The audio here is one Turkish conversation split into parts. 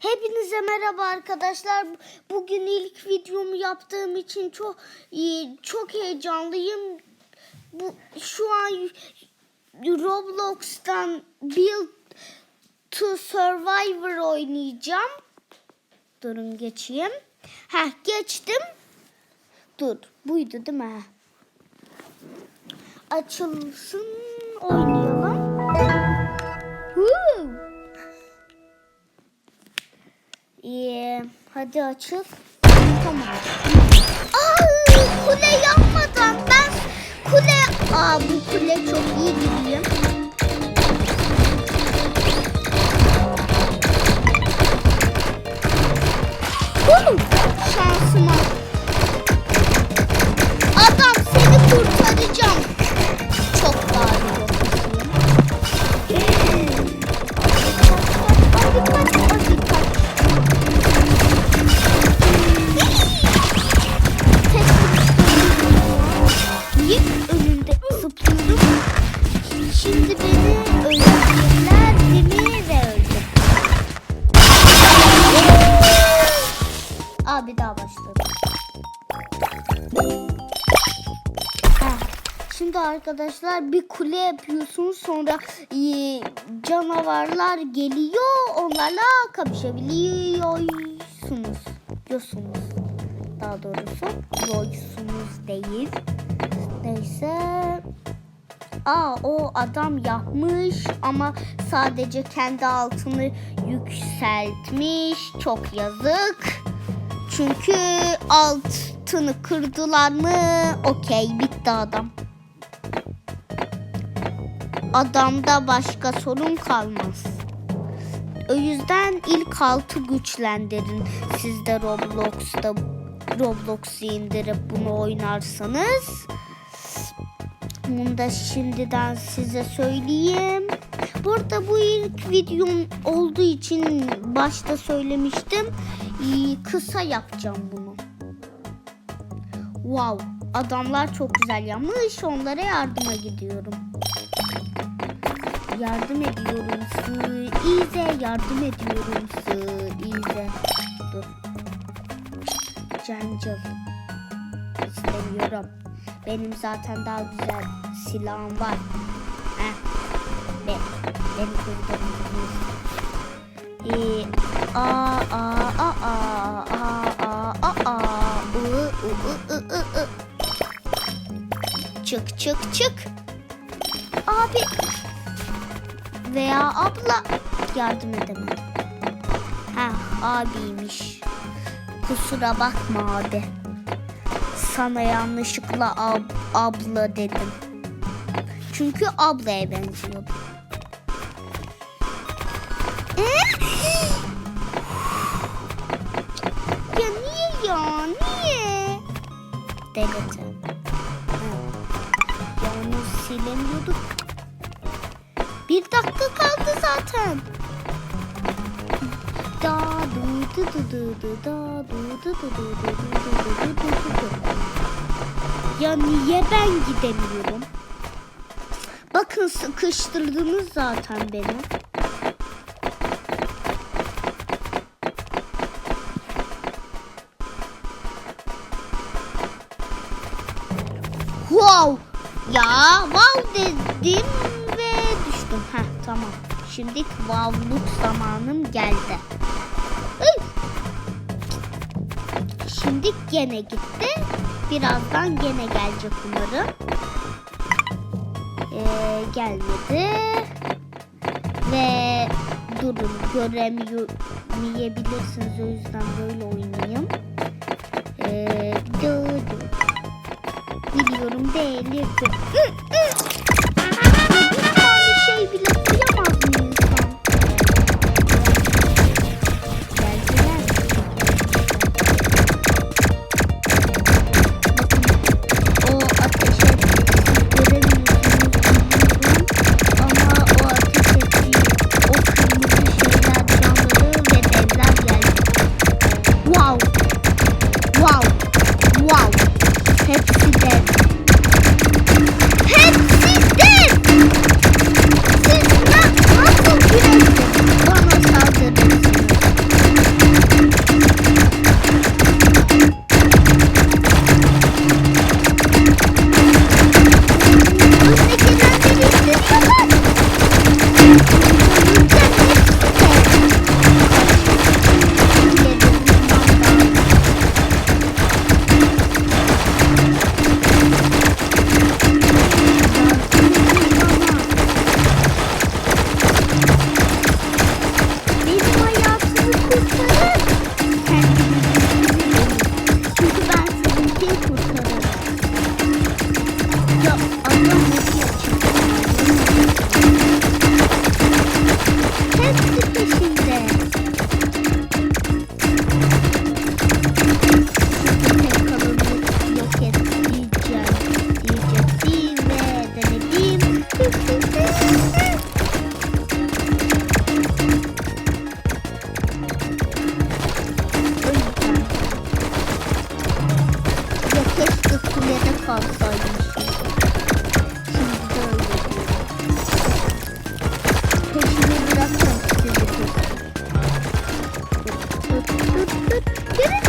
Hepinize merhaba arkadaşlar. Bugün ilk videomu yaptığım için çok iyi, çok heyecanlıyım. Bu şu an Roblox'tan Build to Survivor oynayacağım. Durun geçeyim. Ha geçtim. Dur. Buydu değil mi? Açılsın oynayalım. Woo! Hadi açıl. Tamam. Aa, kule yapmadan ben kule... Aa bu kule çok iyi gidiyor. Woo! Arkadaşlar bir kule yapıyorsunuz sonra e, canavarlar geliyor onlarla kapışabiliyorsunuz. Diyorsunuz daha doğrusu. Yoysunuz değil. Neyse. Aa o adam yapmış ama sadece kendi altını yükseltmiş. Çok yazık. Çünkü altını kırdılar mı? Okey bitti adam. Adamda başka sorun kalmaz. O yüzden ilk altı güçlendirin. Siz de Roblox'ta Roblox'u indirip bunu oynarsanız. Bunu da şimdiden size söyleyeyim. Burada bu ilk videom olduğu için başta söylemiştim. Kısa yapacağım bunu. Wow. Adamlar çok güzel yapmış. Onlara yardıma gidiyorum. Yardım ediyorum sı. İze yardım ediyorum sı. İze. Dur. Cancıl. İstemiyorum. Benim zaten daha güzel silahım var. Heh. Be. Beni kurtardınız. Ee, a a a a Çık çık çık. Abi veya abla yardım edemem. Ha abiymiş. Kusura bakma abi. Sana yanlışlıkla ab- abla dedim. Çünkü ablaya benziyordu. ya niye ya? Niye? Delete. Silemiyorduk. Bir dakika kaldı zaten. Da du du du du du da du du du du du du du du du du du. Ya niye ben gidemiyorum? Bakın sıkıştırdınız zaten beni. Wow! Ya wow dedim ve düştüm. Heh tamam. Şimdi wow'luk zamanım geldi. Şimdi gene gitti. Birazdan gene gelecek umarım. Ee, gelmedi. Ve durun göremeyebilirsiniz o yüzden böyle oynayayım. Ee, dur. Biliyorum delirdim. kalksaydım. Şimdi de Peşini biraz çok Geri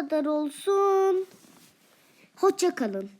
kadar olsun. Hoşça kalın.